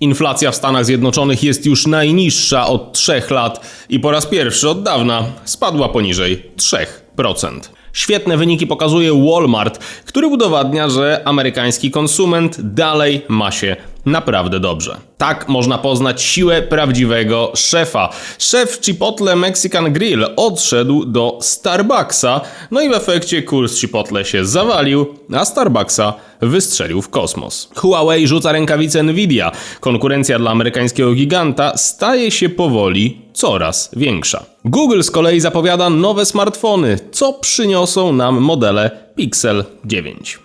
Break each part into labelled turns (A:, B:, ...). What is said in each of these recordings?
A: Inflacja w Stanach Zjednoczonych jest już najniższa od 3 lat i po raz pierwszy od dawna spadła poniżej 3%. Świetne wyniki pokazuje Walmart, który udowadnia, że amerykański konsument dalej ma się naprawdę dobrze. Tak można poznać siłę prawdziwego szefa. Szef Chipotle Mexican Grill odszedł do Starbucksa, no i w efekcie kurs Chipotle się zawalił, a Starbucksa wystrzelił w kosmos. Huawei rzuca rękawice Nvidia. Konkurencja dla amerykańskiego giganta staje się powoli coraz większa. Google z kolei zapowiada nowe smartfony, co przyniosą nam modele Pixel 9.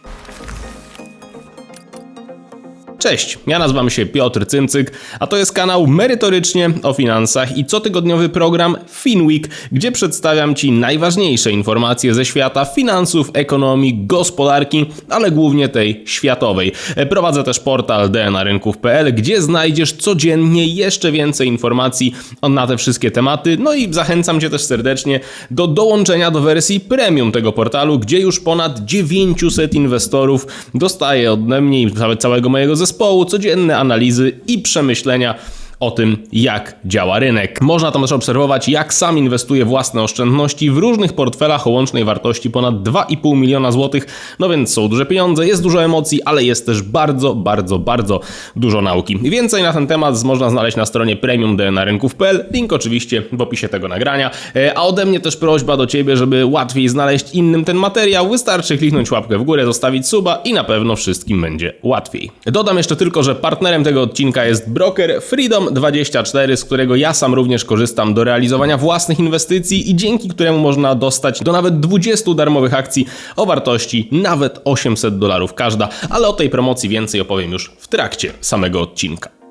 A: Cześć, ja nazywam się Piotr Cymcyk, a to jest kanał merytorycznie o finansach i cotygodniowy program FinWeek, gdzie przedstawiam Ci najważniejsze informacje ze świata finansów, ekonomii, gospodarki, ale głównie tej światowej. Prowadzę też portal dnarynków.pl, gdzie znajdziesz codziennie jeszcze więcej informacji na te wszystkie tematy, no i zachęcam Cię też serdecznie do dołączenia do wersji premium tego portalu, gdzie już ponad 900 inwestorów dostaje ode mnie i całego mojego zespołu codzienne analizy i przemyślenia o tym, jak działa rynek. Można tam też obserwować, jak sam inwestuje własne oszczędności w różnych portfelach o łącznej wartości ponad 2,5 miliona złotych. No więc są duże pieniądze, jest dużo emocji, ale jest też bardzo, bardzo, bardzo dużo nauki. Więcej na ten temat można znaleźć na stronie premium.dnarynków.pl. Link oczywiście w opisie tego nagrania. E, A ode mnie też prośba do Ciebie, żeby łatwiej znaleźć innym ten materiał. Wystarczy kliknąć łapkę w górę, zostawić suba i na pewno wszystkim będzie łatwiej. Dodam jeszcze tylko, że partnerem tego odcinka jest broker Freedom 24, z którego ja sam również korzystam do realizowania własnych inwestycji i dzięki któremu można dostać do nawet 20 darmowych akcji o wartości nawet 800 dolarów każda, ale o tej promocji więcej opowiem już w trakcie samego odcinka.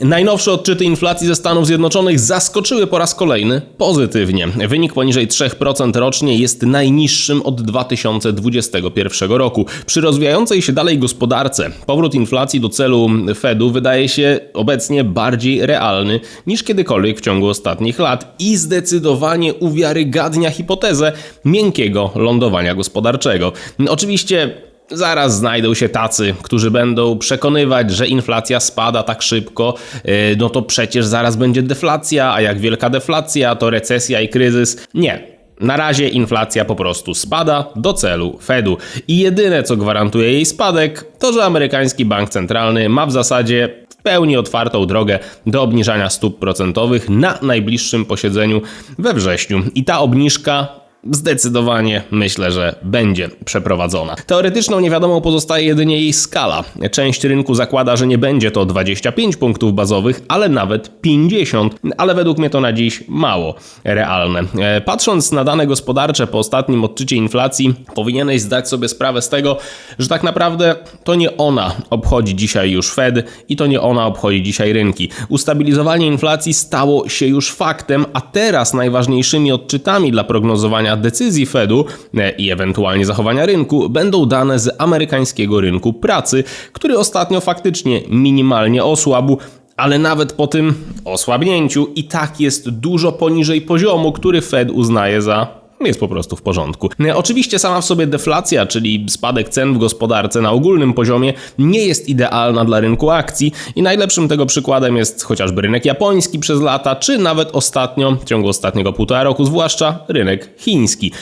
A: Najnowsze odczyty inflacji ze Stanów Zjednoczonych zaskoczyły po raz kolejny pozytywnie. Wynik poniżej 3% rocznie jest najniższym od 2021 roku. Przy rozwijającej się dalej gospodarce powrót inflacji do celu Fedu wydaje się obecnie bardziej realny niż kiedykolwiek w ciągu ostatnich lat i zdecydowanie uwiarygadnia hipotezę miękkiego lądowania gospodarczego. Oczywiście Zaraz znajdą się tacy, którzy będą przekonywać, że inflacja spada tak szybko, yy, no to przecież zaraz będzie deflacja, a jak wielka deflacja, to recesja i kryzys. Nie. Na razie inflacja po prostu spada do celu Fedu. I jedyne co gwarantuje jej spadek, to że amerykański bank centralny ma w zasadzie w pełni otwartą drogę do obniżania stóp procentowych na najbliższym posiedzeniu we wrześniu. I ta obniżka Zdecydowanie myślę, że będzie przeprowadzona. Teoretyczną niewiadomą pozostaje jedynie jej skala. Część rynku zakłada, że nie będzie to 25 punktów bazowych, ale nawet 50, ale według mnie to na dziś mało realne. E, Patrząc na dane gospodarcze po ostatnim odczycie inflacji, powinieneś zdać sobie sprawę z tego, że tak naprawdę to nie ona obchodzi dzisiaj już Fed i to nie ona obchodzi dzisiaj rynki. Ustabilizowanie inflacji stało się już faktem, a teraz najważniejszymi odczytami dla prognozowania decyzji Fedu e, i ewentualnie zachowania rynku będą dane z amerykańskiego rynku pracy, który ostatnio faktycznie minimalnie osłabł, ale nawet po tym osłabnięciu i tak jest dużo poniżej poziomu, który Fed uznaje za jest po prostu w porządku. Oczywiście sama w sobie deflacja, czyli spadek cen w gospodarce na ogólnym poziomie, nie jest idealna dla rynku akcji i najlepszym tego przykładem jest chociażby rynek japoński przez lata, czy nawet ostatnio, w ciągu ostatniego półtora roku, zwłaszcza rynek chiński.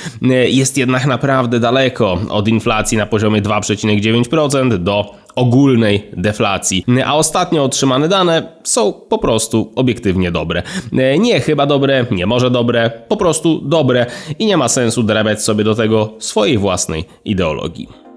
A: Jest jednak naprawdę daleko od inflacji na poziomie 2,9% do ogólnej deflacji. A ostatnio otrzymane dane są po prostu obiektywnie dobre. Nie chyba dobre, nie może dobre, po prostu dobre i nie ma sensu dorabiać sobie do tego swojej własnej ideologii.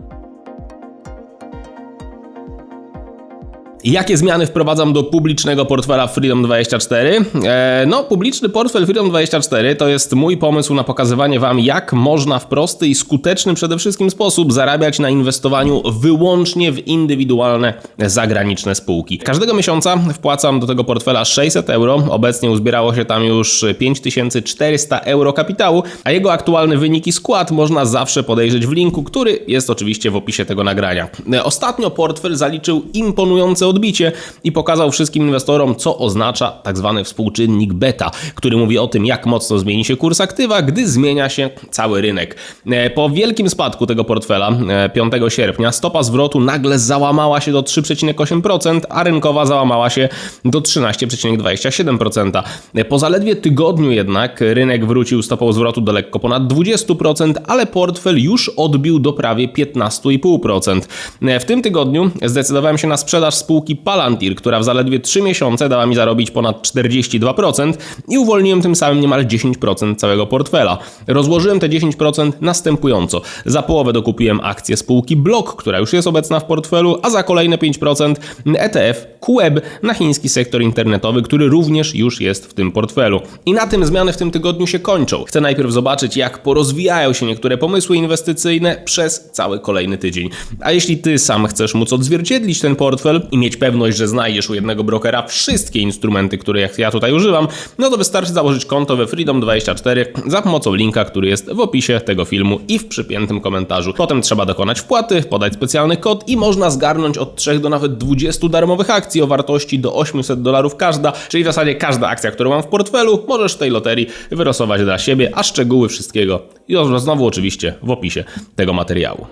A: Jakie zmiany wprowadzam do publicznego portfela Freedom24? E, no, publiczny portfel Freedom24 to jest mój pomysł na pokazywanie Wam, jak można w prosty i skuteczny przede wszystkim sposób zarabiać na inwestowaniu wyłącznie w indywidualne zagraniczne spółki. Każdego miesiąca wpłacam do tego portfela 600 euro. Obecnie uzbierało się tam już 5400 euro kapitału, a jego aktualny wynik i skład można zawsze podejrzeć w linku, który jest oczywiście w opisie tego nagrania. E, Ostatnio portfel zaliczył imponujące odbicie i pokazał wszystkim inwestorom, co oznacza tak zwany współczynnik beta, który mówi o tym, jak mocno zmieni się kurs aktywa, gdy zmienia się cały rynek. E, Po wielkim spadku tego portfela e, 5 sierpnia stopa zwrotu nagle załamała się do 3,8%, a rynkowa załamała się do 13,27%. E, Po zaledwie tygodniu jednak rynek wrócił stopą zwrotu do lekko ponad 20%, ale portfel już odbił do prawie 15,5%. E, W tym tygodniu zdecydowałem się na sprzedaż spółki Palantir, która w zaledwie 3 miesiące dała mi zarobić ponad 42% i uwolniłem tym samym niemal 10% całego portfela. Rozłożyłem te 10% następująco. Za połowę dokupiłem akcję spółki Block, która już jest obecna w portfelu, a za kolejne 5% ETF QWEB na chiński sektor internetowy, który również już jest w tym portfelu. I na tym zmiany w tym tygodniu się kończą. Chcę najpierw zobaczyć, jak porozwijają się niektóre pomysły inwestycyjne przez cały kolejny tydzień. A jeśli ty sam chcesz móc odzwierciedlić ten portfel i mieć pewność, że znajdziesz u jednego brokera wszystkie instrumenty, które jak ja tutaj używam, no to wystarczy założyć konto we Freedom24 za pomocą linka, który jest w opisie tego filmu i w przypiętym komentarzu. Potem trzeba dokonać wpłaty, podać specjalny kod i można zgarnąć od 3 do nawet 20 darmowych akcji o wartości do 800 dolarów każda, czyli w zasadzie każda akcja, którą mam w portfelu, możesz w tej loterii wylosować dla siebie, a szczegóły wszystkiego i znowu oczywiście w opisie tego materiału.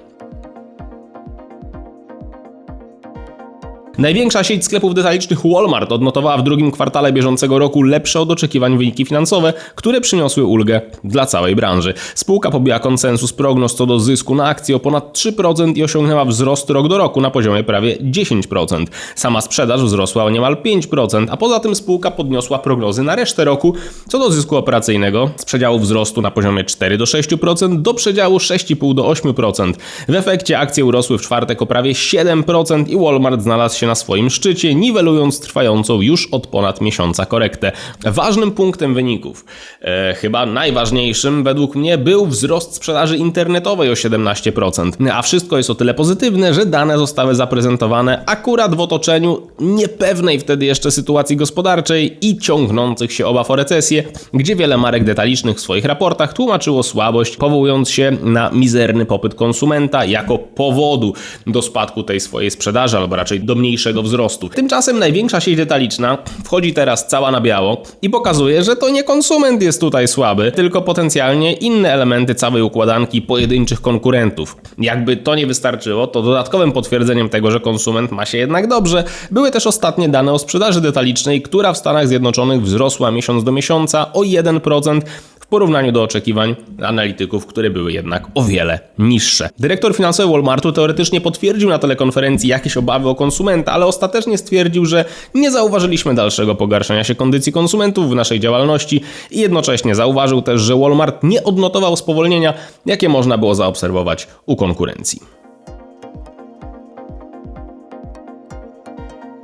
A: Największa sieć sklepów detalicznych Walmart odnotowała w drugim kwartale bieżącego roku lepsze od oczekiwań wyniki finansowe, które przyniosły ulgę dla całej branży. Spółka pobiła konsensus prognoz co do zysku na akcję o ponad 3% i osiągnęła wzrost rok do roku na poziomie prawie 10%. Sama sprzedaż wzrosła o niemal 5%, a poza tym spółka podniosła prognozy na resztę roku co do zysku operacyjnego z przedziału wzrostu na poziomie 4 do 6% do przedziału 6,5 do 8%. W efekcie akcje urosły w czwartek o prawie 7% i Walmart znalazł się na swoim szczycie, niwelując trwającą już od ponad miesiąca korektę. Ważnym punktem wyników, e, chyba najważniejszym według mnie, był wzrost sprzedaży internetowej o 17%. A wszystko jest o tyle pozytywne, że dane zostały zaprezentowane akurat w otoczeniu niepewnej wtedy jeszcze sytuacji gospodarczej i ciągnących się obaw o recesję, gdzie wiele marek detalicznych w swoich raportach tłumaczyło słabość, powołując się na mizerny popyt konsumenta jako powodu do spadku tej swojej sprzedaży, albo raczej do mniejszego wzrostu. Tymczasem największa sieć detaliczna wchodzi teraz cała na biało i pokazuje, że to nie konsument jest tutaj słaby, tylko potencjalnie inne elementy całej układanki pojedynczych konkurentów. Jakby to nie wystarczyło, to dodatkowym potwierdzeniem tego, że konsument ma się jednak dobrze, były też ostatnie dane o sprzedaży detalicznej, która w Stanach Zjednoczonych wzrosła miesiąc do miesiąca o 1%, w porównaniu do oczekiwań analityków, które były jednak o wiele niższe. Dyrektor finansowy Walmartu teoretycznie potwierdził na telekonferencji jakieś obawy o konsumenta, ale ostatecznie stwierdził, że nie zauważyliśmy dalszego pogarszania się kondycji konsumentów w naszej działalności i jednocześnie zauważył też, że Walmart nie odnotował spowolnienia, jakie można było zaobserwować u konkurencji.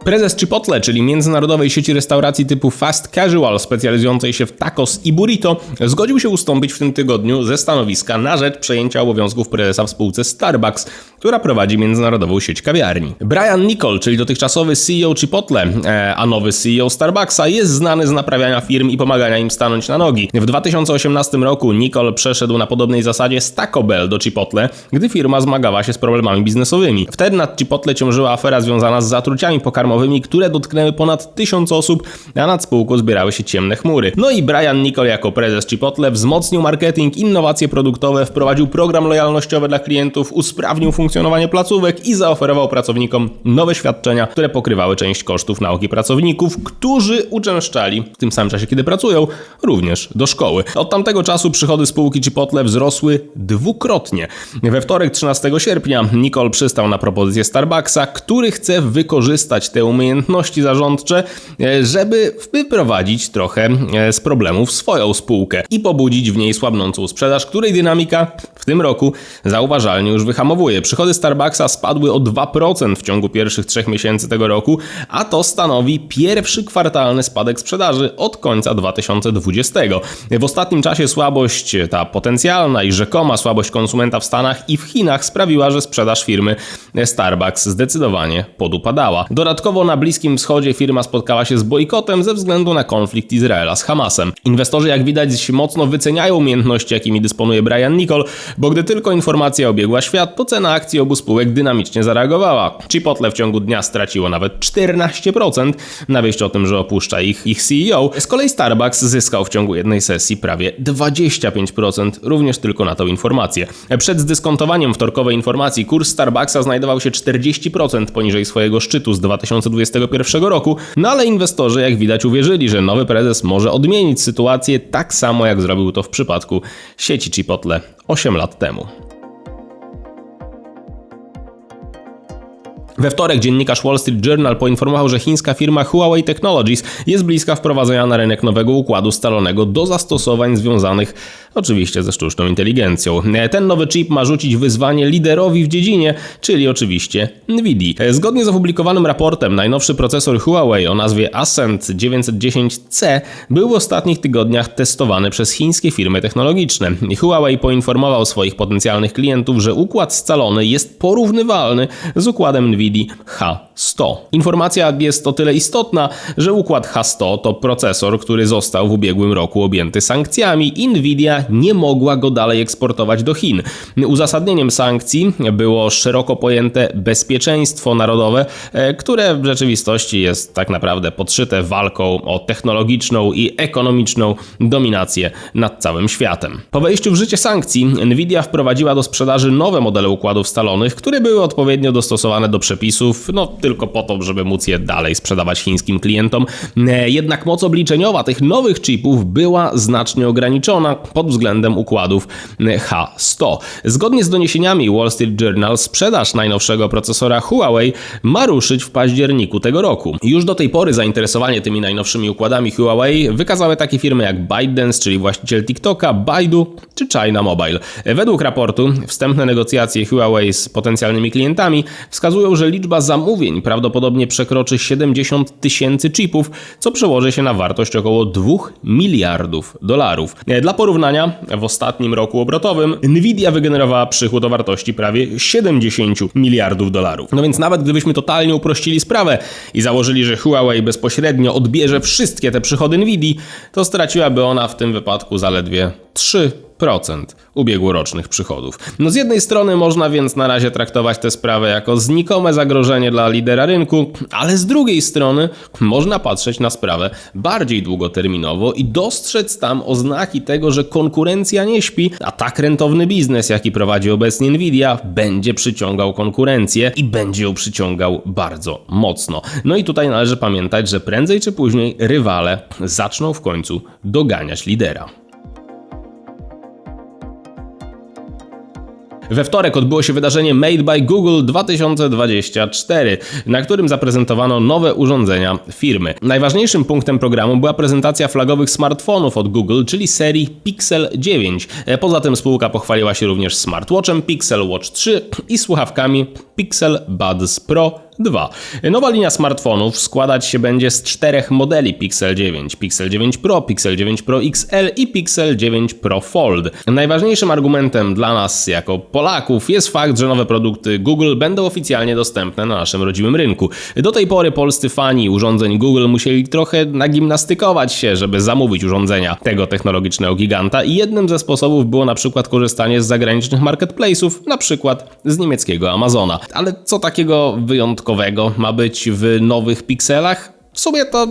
A: Prezes Chipotle, czyli międzynarodowej sieci restauracji typu fast casual specjalizującej się w tacos i burrito, zgodził się ustąpić w tym tygodniu ze stanowiska na rzecz przejęcia obowiązków prezesa w spółce Starbucks, która prowadzi międzynarodową sieć kawiarni. Brian Nicol, czyli dotychczasowy CEO Chipotle, e, a nowy CEO Starbucksa, jest znany z naprawiania firm i pomagania im stanąć na nogi. W 2018 roku Nicol przeszedł na podobnej zasadzie z Taco Bell do Chipotle, gdy firma zmagała się z problemami biznesowymi. Wtedy nad Chipotle ciążyła afera związana z zatruciami pokarmowymi które dotknęły ponad tysiąc osób, a nad spółką zbierały się ciemne chmury. No i Brian Nicol jako prezes Chipotle wzmocnił marketing, innowacje produktowe, wprowadził program lojalnościowy dla klientów, usprawnił funkcjonowanie placówek i zaoferował pracownikom nowe świadczenia, które pokrywały część kosztów nauki pracowników, którzy uczęszczali w tym samym czasie, kiedy pracują, również do szkoły. Od tamtego czasu przychody spółki Chipotle wzrosły dwukrotnie. We wtorek 13 sierpnia Nicol przystał na propozycję Starbucksa, który chce wykorzystać te umiejętności zarządcze, e, żeby wyprowadzić trochę e, z problemów swoją spółkę i pobudzić w niej słabnącą sprzedaż, której dynamika w tym roku zauważalnie już wyhamowuje. Przychody Starbucksa spadły o 2% w ciągu pierwszych trzech miesięcy tego roku, a to stanowi pierwszy kwartalny spadek sprzedaży od końca 2020. W ostatnim czasie słabość, ta potencjalna i rzekoma słabość konsumenta w Stanach i w Chinach sprawiła, że sprzedaż firmy Starbucks zdecydowanie podupadała. Dodatkowo na Bliskim Wschodzie firma spotkała się z bojkotem ze względu na konflikt Izraela z Hamasem. Inwestorzy, jak widać, mocno wyceniają umiejętności, jakimi dysponuje Brian Nicol, bo gdy tylko informacja obiegła świat, to cena akcji akcji obu spółek dynamicznie zareagowała. Chipotle w ciągu dnia straciło nawet 14% na wieść o tym, że opuszcza ich, ich CEO. Z kolei Starbucks zyskał w ciągu jednej sesji prawie 25%, również tylko na tą informację. Przed zdyskontowaniem wtorkowej informacji kurs Starbucksa znajdował się 40% poniżej swojego szczytu z 2021 roku, no ale inwestorzy jak widać uwierzyli, że nowy prezes może odmienić sytuację tak samo jak zrobił to w przypadku sieci Chipotle 8 lat temu. We wtorek dziennikarz Wall Street Journal poinformował, że chińska firma Huawei Technologies jest bliska wprowadzenia na rynek nowego układu scalonego do zastosowań związanych oczywiście ze sztuczną inteligencją. Ten nowy chip ma rzucić wyzwanie liderowi w dziedzinie, czyli oczywiście Nvidia. Zgodnie z opublikowanym raportem, najnowszy procesor Huawei o nazwie Ascent 910C był w ostatnich tygodniach testowany przez chińskie firmy technologiczne. Huawei poinformował swoich potencjalnych klientów, że układ scalony jest porównywalny z układem Nvidia DVD。好，H100. Informacja jest o tyle istotna, że układ H100 to procesor, który został w ubiegłym roku objęty sankcjami Nvidia nie mogła go dalej eksportować do Chin. Uzasadnieniem sankcji było szeroko pojęte bezpieczeństwo narodowe, e, które w rzeczywistości jest tak naprawdę podszyte walką o technologiczną i ekonomiczną dominację nad całym światem. Po wejściu w życie sankcji Nvidia wprowadziła do sprzedaży nowe modele układów stalonych, które były odpowiednio dostosowane do przepisów, no tylko po to, żeby móc je dalej sprzedawać chińskim klientom. E, jednak moc obliczeniowa tych nowych chipów była znacznie ograniczona pod względem układów H100. Zgodnie z doniesieniami Wall Street Journal, sprzedaż najnowszego procesora Huawei ma ruszyć w październiku tego roku. Już do tej pory zainteresowanie tymi najnowszymi układami Huawei wykazały takie firmy jak ByteDance, czyli właściciel TikToka, Baidu czy China Mobile. Według raportu wstępne negocjacje Huawei z potencjalnymi klientami wskazują, że liczba zamówień prawdopodobnie przekroczy 70 tysięcy chipów, co przełoży się na wartość około 2 miliardów dolarów. Dla porównania, w ostatnim roku obrotowym Nvidia wygenerowała przychód o wartości prawie 70 miliardów dolarów. No więc nawet gdybyśmy totalnie uprościli sprawę i założyli, że Huawei bezpośrednio odbierze wszystkie te przychody Nvidia, to straciłaby ona w tym wypadku zaledwie 3 procent ubiegłorocznych przychodów. No z jednej strony można więc na razie traktować tę sprawę jako znikome zagrożenie dla lidera rynku, ale z drugiej strony można patrzeć na sprawę bardziej długoterminowo i dostrzec tam oznaki tego, że konkurencja nie śpi, a tak rentowny biznes, jaki prowadzi obecnie Nvidia, będzie przyciągał konkurencję i będzie ją przyciągał bardzo mocno. No i tutaj należy pamiętać, że prędzej czy później rywale zaczną w końcu doganiać lidera. We wtorek odbyło się wydarzenie Made by Google 2024, na którym zaprezentowano nowe urządzenia firmy. Najważniejszym punktem programu była prezentacja flagowych smartfonów od Google, czyli serii Pixel 9. Poza tym spółka pochwaliła się również smartwatchem Pixel Watch 3 i słuchawkami Pixel Buds Pro 2. Nowa linia smartfonów składać się będzie z czterech modeli Pixel 9, Pixel 9 Pro, Pixel 9 Pro XL i Pixel 9 Pro Fold. Najważniejszym argumentem dla nas jako Polaków jest fakt, że nowe produkty Google będą oficjalnie dostępne na naszym rodzimym rynku. Do tej pory polscy fani urządzeń Google musieli trochę nagimnastykować się, żeby zamówić urządzenia tego technologicznego giganta i jednym ze sposobów było na przykład korzystanie z zagranicznych marketplace'ów, na przykład z niemieckiego Amazona. Ale co takiego wyjątkowego ma być w nowych pikselach? W sumie to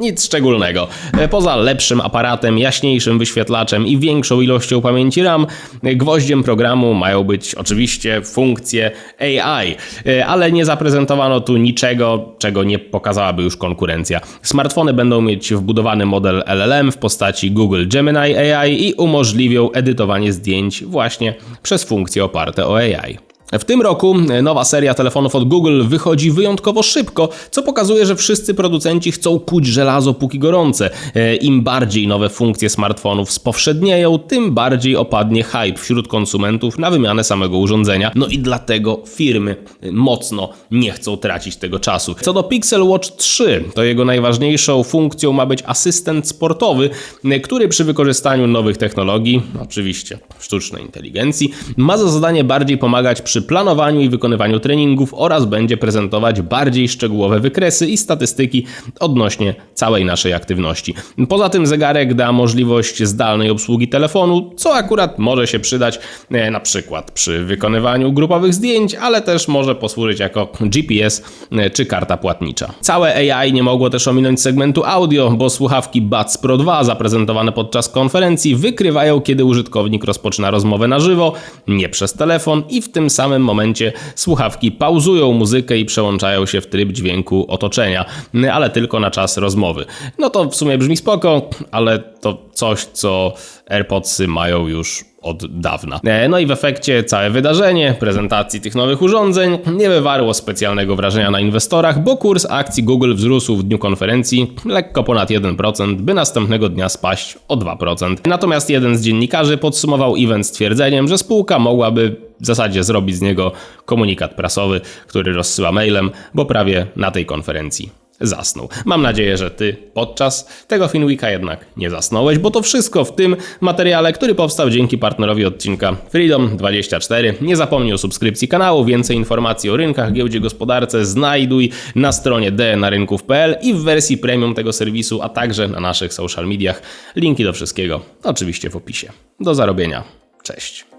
A: nic szczególnego. E, Poza lepszym aparatem, jaśniejszym wyświetlaczem i większą ilością pamięci RAM, gwoździem programu mają być oczywiście funkcje AI, E, ale nie zaprezentowano tu niczego, czego nie pokazałaby już konkurencja. Smartfony będą mieć wbudowany model LLM w postaci Google Gemini AI i umożliwią edytowanie zdjęć właśnie przez funkcje oparte o AI. W tym roku nowa seria telefonów od Google wychodzi wyjątkowo szybko, co pokazuje, że wszyscy producenci chcą kuć żelazo póki gorące. E, Im bardziej nowe funkcje smartfonów spowszednieją, tym bardziej opadnie hype wśród konsumentów na wymianę samego urządzenia. No i dlatego firmy mocno nie chcą tracić tego czasu. Co do Pixel Watch 3, to jego najważniejszą funkcją ma być asystent sportowy, e, który przy wykorzystaniu nowych technologii, oczywiście sztucznej inteligencji, ma za zadanie bardziej pomagać przy przy planowaniu i wykonywaniu treningów oraz będzie prezentować bardziej szczegółowe wykresy i statystyki odnośnie całej naszej aktywności. Poza tym zegarek da możliwość zdalnej obsługi telefonu, co akurat może się przydać e, na przykład przy wykonywaniu grupowych zdjęć, ale też może posłużyć jako GPS e, czy karta płatnicza. Całe AI nie mogło też ominąć segmentu audio, bo słuchawki Buds Pro 2 zaprezentowane podczas konferencji wykrywają, kiedy użytkownik rozpoczyna rozmowę na żywo, nie przez telefon i w tym samym momencie słuchawki pauzują muzykę i przełączają się w tryb dźwięku otoczenia, ale tylko na czas rozmowy. No to w sumie brzmi spoko, ale to coś, co AirPodsy mają już od dawna. E, No i w efekcie całe wydarzenie prezentacji tych nowych urządzeń nie wywarło specjalnego wrażenia na inwestorach, bo kurs akcji Google wzrósł w dniu konferencji lekko ponad 1%, by następnego dnia spaść o 2%. Natomiast jeden z dziennikarzy podsumował event stwierdzeniem, że spółka mogłaby w zasadzie zrobić z niego komunikat prasowy, który rozsyła mailem, bo prawie na tej konferencji zasnął. Mam nadzieję, że ty podczas tego Finweeka jednak nie zasnąłeś, bo to wszystko w tym materiale, który powstał dzięki partnerowi odcinka Freedom24. Nie zapomnij o subskrypcji kanału, więcej informacji o rynkach, giełdzie, gospodarce znajduj na stronie dnarynków.pl i w wersji premium tego serwisu, a także na naszych social mediach. Linki do wszystkiego oczywiście w opisie. Do zarobienia. Cześć.